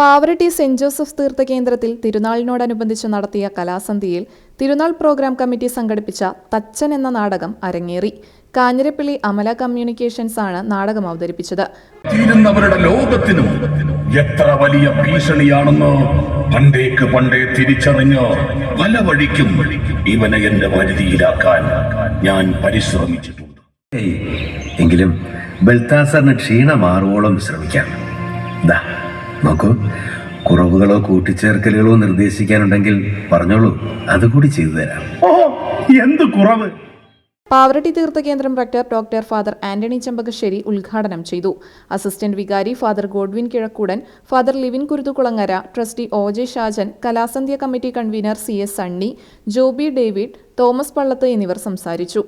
Pavaratti saint Joseph തീർത്ഥ കേന്ദ്രത്തിൽ തിരുനാളിനോടനുബന്ധിച്ച് നടത്തിയ കലാസന്ധ്യയിൽ തിരുനാൾ programme committee സംഘടിപ്പിച്ച തച്ചൻ എന്ന നാടകം അരങ്ങേറി. കാഞ്ഞിരപ്പള്ളി അമല കമ്മ്യൂണിക്കേഷൻസ് ആണ് നാടകം അവതരിപ്പിച്ചത്. തീരുന്നവരുടെ ലോകത്തിനും എത്ര വലിയ ഭീഷണിയാണെന്ന് പണ്ടേക്ക് പണ്ടേ തിരിച്ചറിഞ്ഞ് പല വഴിക്കും ഇവനെ എന്റെ വരുതിയിലാക്കാൻ ഞാൻ പരിശ്രമിച്ചിട്ടുണ്ട്. എങ്കിലും ബൽത്താസറിന് ക്ഷീണം മാറുവോളം ശ്രമിക്കാം. ദാ നോക്കൂ. കുറവുകളോ കൂട്ടിച്ചേർക്കലുകളോ നിർദ്ദേശിക്കാനുണ്ടെങ്കിൽ പറഞ്ഞോളൂ. അതുകൂടി ചെയ്തു തരാം. ഓ എന്ത് കുറവ്? പാവറട്ടി തീർത്ഥ കേന്ദ്രം rector doctor father Antony Chempakassery ഉദ്ഘാടനം ചെയ്തു. അസിസ്റ്റന്റ് വികാരി father Godwin Kizhakkoodan father Livin Kuruthukulangara trustee O J Shajan കലാസന്ധ്യ committee convener C S Sunny Joby David Thomas Pallath എന്നിവർ സംസാരിച്ചു.